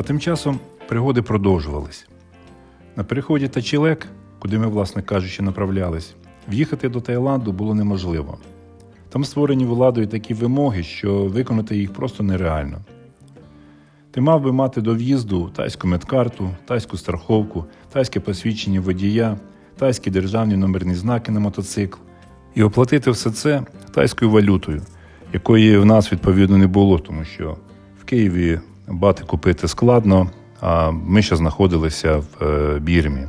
А тим часом пригоди продовжувались. На переході Тачілек, куди ми, власне кажучи, направлялись, в'їхати до Таїланду було неможливо. Там створені владою такі вимоги, що виконати їх просто нереально. Ти мав би мати до в'їзду тайську медкарту, тайську страховку, тайське посвідчення водія, тайські державні номерні знаки на мотоцикл і оплатити все це тайською валютою, якої в нас відповідно не було, тому що в Києві бати купити складно, а ми ще знаходилися в е, Бірмі.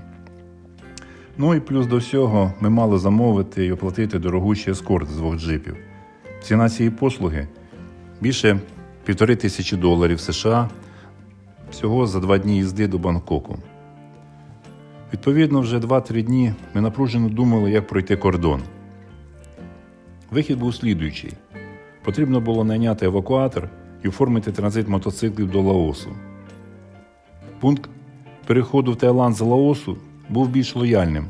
Ну і плюс до всього ми мали замовити і оплатити дорогущий ескорт з двох джипів. Ціна цієї послуги більше півтори тисячі доларів США всього за два дні їзди до Бангкоку. Відповідно, вже 2-3 дні ми напружено думали, як пройти кордон. Вихід був слідуючий: потрібно було найняти евакуатор і оформити транзит мотоциклів до Лаосу. Пункт переходу в Таїланд з Лаосу був більш лояльним,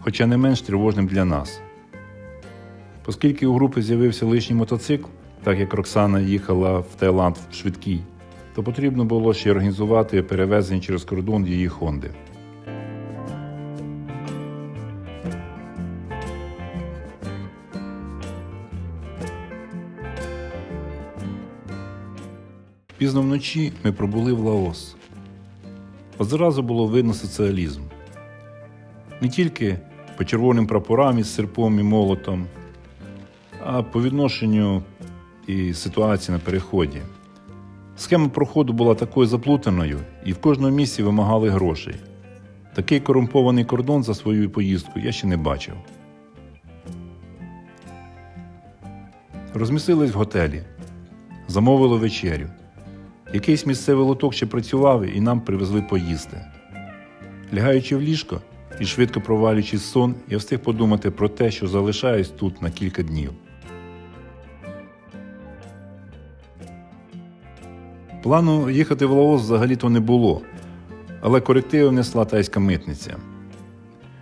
хоча не менш тривожним для нас. Оскільки у групи з'явився лишній мотоцикл, так як Роксана їхала в Таїланд в швидкій, то потрібно було ще організувати перевезення через кордон її Хонди. Пізно вночі ми пробули в Лаос. Одразу було видно соціалізм. Не тільки по червоним прапорам із серпом і молотом, а по відношенню і ситуації на переході. Схема проходу була такою заплутаною, і в кожному місці вимагали грошей. Такий корумпований кордон за свою поїздку я ще не бачив. Розмістились в готелі, замовили вечерю. Якийсь місцевий лоток ще працював і нам привезли поїсти. Лягаючи в ліжко і швидко провалюючись сон, я встиг подумати про те, що залишаюсь тут на кілька днів. Плану їхати в Лаос взагалі-то не було, але корективи внесла тайська митниця.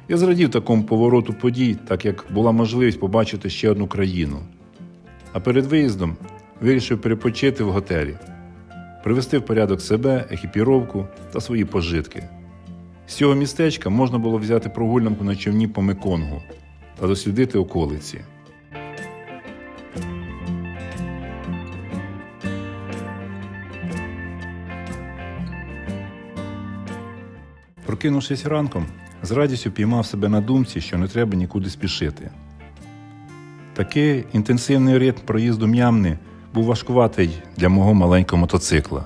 Я зрадів такому повороту подій, так як була можливість побачити ще одну країну. А перед виїздом вирішив перепочити в готелі привести в порядок себе, екіпіровку та свої пожитки. З цього містечка можна було взяти прогулянку на човні по Меконгу та дослідити околиці. Прокинувшись ранком, з радістю піймав себе на думці, що не треба нікуди спішити. Такий інтенсивний ритм проїзду м'ямни був важкуватий для мого маленького мотоцикла.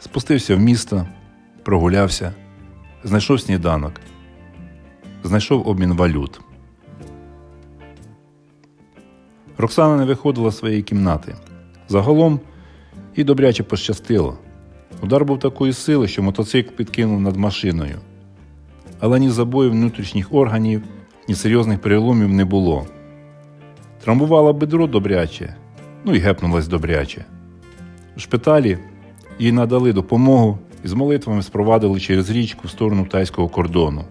Спустився в місто, прогулявся, знайшов сніданок, знайшов обмін валют. Роксана не виходила з своєї кімнати. Загалом і добряче пощастило. Удар був такої сили, що мотоцикл підкинув над машиною. Але ні забоїв внутрішніх органів, ні серйозних переломів не було. Травмувала бедро добряче, ну і гепнулась добряче. У шпиталі їй надали допомогу і з молитвами спровадили через річку в сторону тайського кордону.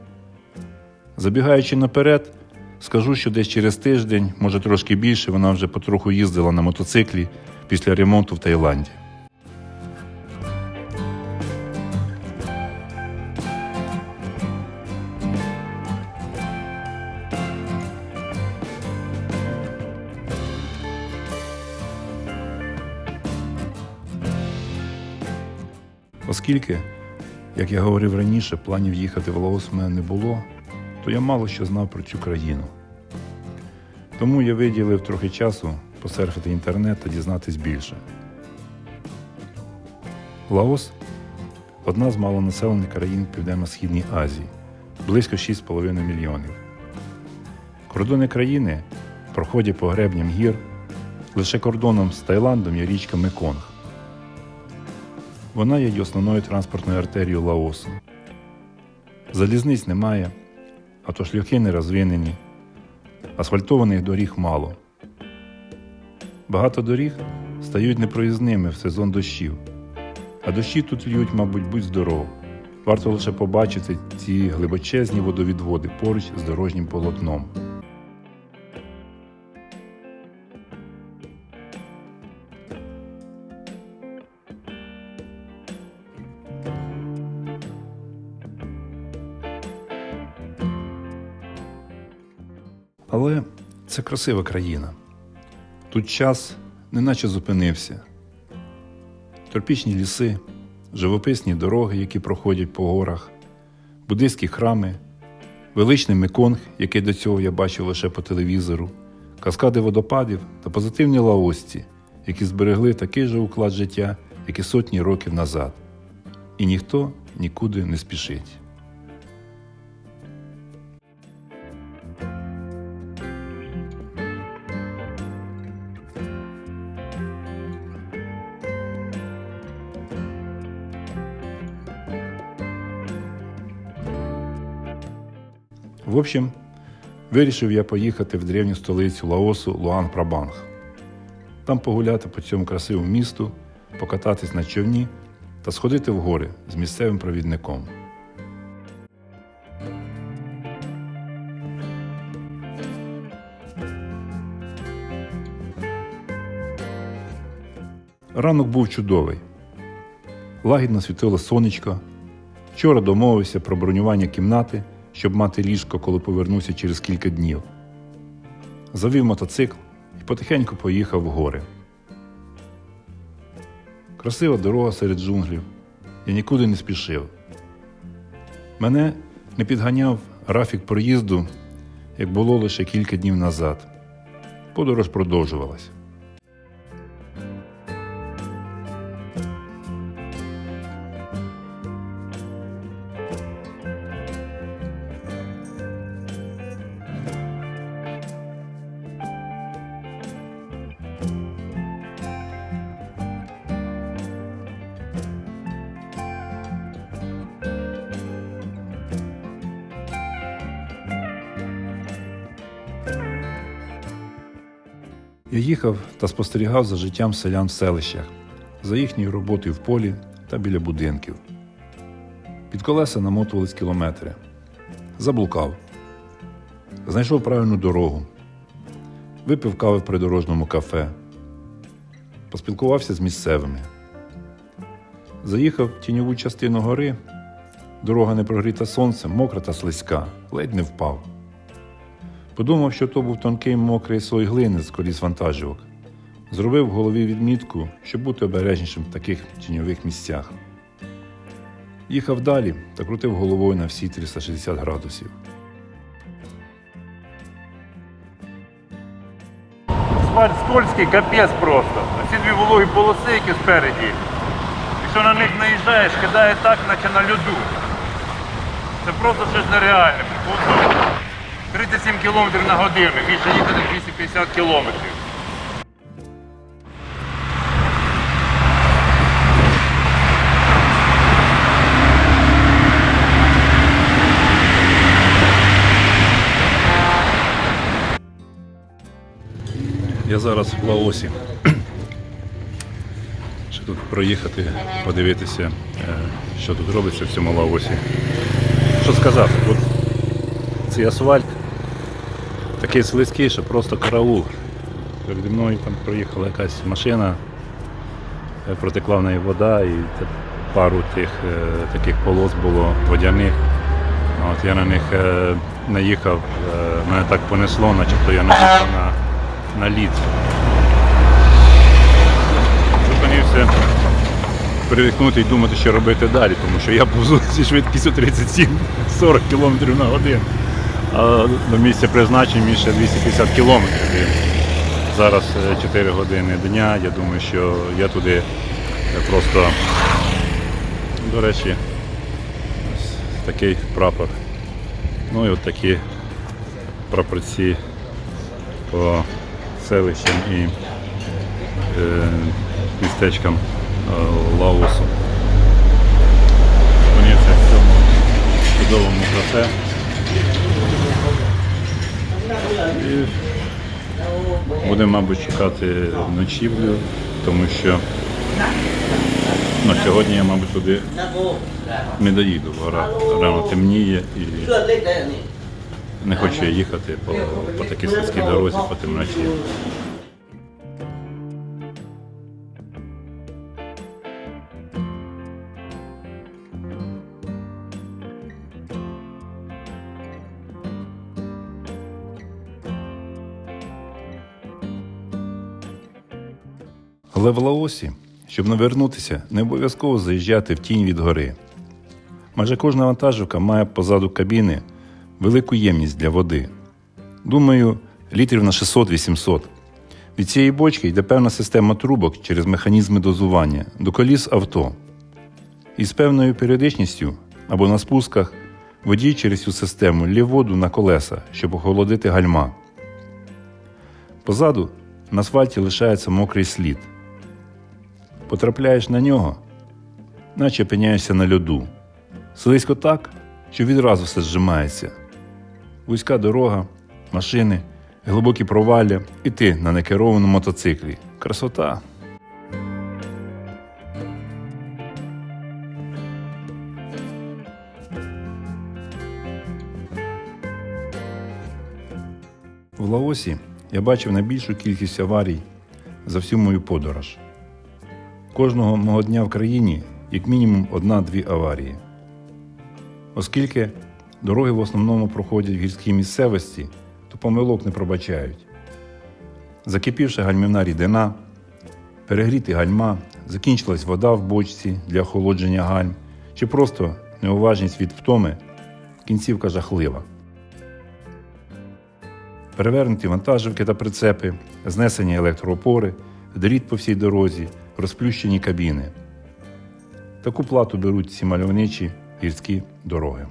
Забігаючи наперед, скажу, що десь через тиждень, може трошки більше, вона вже потроху їздила на мотоциклі після ремонту в Таїланді. Оскільки, як я говорив раніше, планів їхати в Лаос в мене не було, то я мало що знав про цю країну. Тому я виділив трохи часу посерфити інтернет та дізнатись більше. Лаос одна з малонаселених країн Південно-Східній Азії, близько 6,5 мільйонів. Кордони країни проходять по гребням гір, лише кордоном з Таїландом є річка Меконг. Вона є й основною транспортною артерією Лаосу. Залізниць немає, а то не розвинені, асфальтованих доріг мало. Багато доріг стають непроїзними в сезон дощів, а дощі тут льють, мабуть, будь здоров. Варто лише побачити ці глибочезні водовідводи поруч з дорожнім полотном. Але це красива країна. Тут час неначе зупинився. Тропічні ліси, живописні дороги, які проходять по горах, буддийські храми, величний Меконг, який до цього я бачив лише по телевізору, каскади водопадів та позитивні лаосці, які зберегли такий же уклад життя, як і сотні років назад. І ніхто нікуди не спішить. В общем, вирішив я поїхати в древню столицю Лаосу Луан Прабанг. Там погуляти по цьому красивому місту, покататись на човні та сходити в гори з місцевим провідником. Ранок був чудовий. Лагідно світило сонечко. Вчора домовився про бронювання кімнати, щоб мати ліжко, коли повернуся через кілька днів. Завів мотоцикл і потихеньку поїхав в гори. Красива дорога серед джунглів. Я нікуди не спішив. Мене не підганяв графік проїзду, як було лише кілька днів назад. Подорож продовжувалась. Я їхав та спостерігав за життям селян в селищах, за їхньою роботою в полі та біля будинків. Під колеса намотувались кілометри. Заблукав. Знайшов правильну дорогу. Випив кави в придорожному кафе. Поспілкувався з місцевими. Заїхав в тіньову частину гори. Дорога не прогріта сонцем, мокра та слизька, ледь не впав. Подумав, що то був тонкий мокрий слой глини з коліс вантажівок. Зробив в голові відмітку, щоб бути обережнішим в таких тіньових місцях. Їхав далі та крутив головою на всі 360 градусів. Асфальт скользький, капець просто. Оці дві вологі полоси, які спереді. Якщо на них наїжджаєш, кидає так, наче на льоду. Це просто щось нереальне. 37 км на годину, більше їхати 250 кілометрів. Я зараз в Лаосі. Ще тут проїхати, подивитися, е, що тут робиться в цьому Лаосі. Що сказати, тут цей асфальт такий слизький, що просто караул. Переді мною там проїхала якась машина, е, протекла в неї вода і пару тих е, таких полос було водяних. От я на них е, наїхав, мене так понесло, начебто я наїхав на, на лід. Зупинився перевікнути і думати, що робити далі, тому що я був зі швидкістю 37-40 км на годину. А до місця призначення ще 250 км. Зараз е, 4 години дня. Я думаю, що я туди е, просто, до речі, такий прапор. Ну і от такі прапорці по селищам і е, містечкам е, Лаосу. Зупинився в цьому чудовому кафе. І будемо, мабуть, чекати ночівлю, тому що ну, сьогодні я, мабуть, туди не доїду, бо рано темніє і не хочу я їхати по, по такій слизькій дорозі, по темноті. Але в Лаосі, щоб навернутися, не обов'язково заїжджати в тінь від гори. Майже кожна вантажівка має позаду кабіни велику ємність для води. Думаю, літрів на 600-800. Від цієї бочки йде певна система трубок через механізми дозування до коліс авто. І з певною періодичністю або на спусках водій через цю систему лє воду на колеса, щоб охолодити гальма. Позаду на асфальті лишається мокрий слід. Потрапляєш на нього, наче опиняєшся на льоду. Слизько так, що відразу все зжимається. Вузька дорога, машини, глибокі провалля і ти на некерованому мотоциклі. Красота. В Лаосі я бачив найбільшу кількість аварій за всю мою подорож. Кожного мого дня в країні як мінімум одна-дві аварії. Оскільки дороги в основному проходять в гірській місцевості, то помилок не пробачають. Закипівши гальмівна рідина, перегріти гальма, закінчилась вода в бочці для охолодження гальм, чи просто неуважність від втоми, кінцівка жахлива. Перевернуті вантажівки та прицепи, знесені електроопори, дріт по всій дорозі, розплющені кабіни. Таку плату беруть ці мальовничі гірські дороги.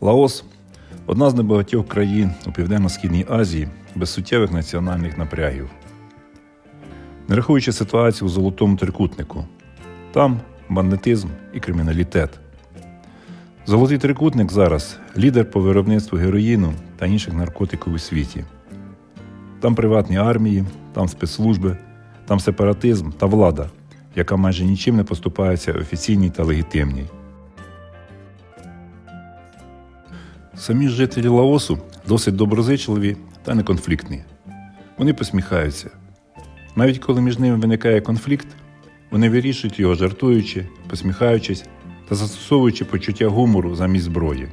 Лаос одна з небагатьох країн у Південно-Східній Азії без суттєвих національних напрягів. Не рахуючи ситуацію у золотому трикутнику, там бандитизм і криміналітет. Золотий трикутник зараз лідер по виробництву героїну та інших наркотиків у світі. Там приватні армії, там спецслужби, там сепаратизм та влада, яка майже нічим не поступається офіційній та легітимній. Самі жителі Лаосу досить доброзичливі та неконфліктні. Вони посміхаються. Навіть коли між ними виникає конфлікт, вони вирішують його жартуючи, посміхаючись та застосовуючи почуття гумору замість зброї.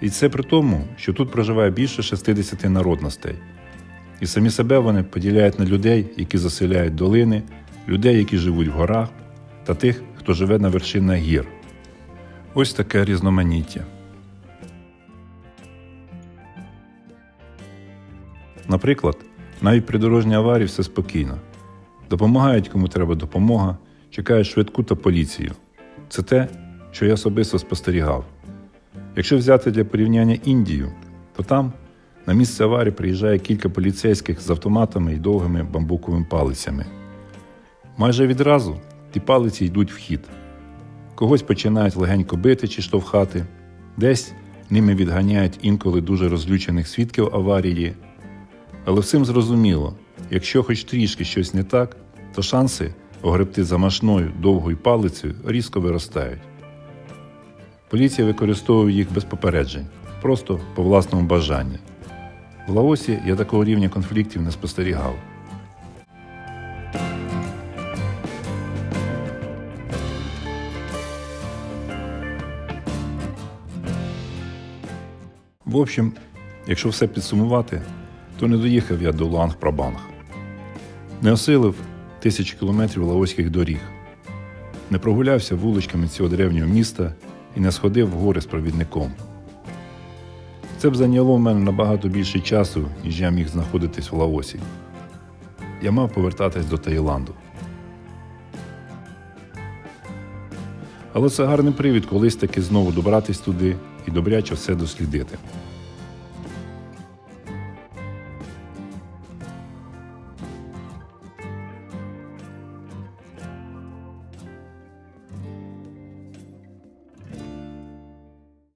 І це при тому, що тут проживає більше 60 народностей. І самі себе вони поділяють на людей, які заселяють долини, людей, які живуть в горах, та тих, хто живе на вершинах гір. Ось таке різноманіття. Наприклад, навіть при дорожній аварії все спокійно. Допомагають кому треба допомога, чекають швидку та поліцію. Це те, що я особисто спостерігав. Якщо взяти для порівняння Індію, то там на місце аварії приїжджає кілька поліцейських з автоматами і довгими бамбуковими палицями. Майже відразу ті палиці йдуть в хід. Когось починають легенько бити чи штовхати, десь ними відганяють інколи дуже розлючених свідків аварії. Але всім зрозуміло, якщо хоч трішки щось не так, то шанси огребти замашною довгою палицею різко виростають. Поліція використовує їх без попереджень, просто по власному бажанню. В Лаосі я такого рівня конфліктів не спостерігав. В общем, якщо все підсумувати, то не доїхав я до Луанг-Прабанг. Не осилив тисячі кілометрів лаоських доріг, не прогулявся вуличками цього древнього міста і не сходив в гори з провідником. Це б зайняло в мене набагато більше часу, ніж я міг знаходитись в Лаосі. Я мав повертатись до Таїланду. Але це гарний привід колись таки знову добратись туди і добряче все дослідити.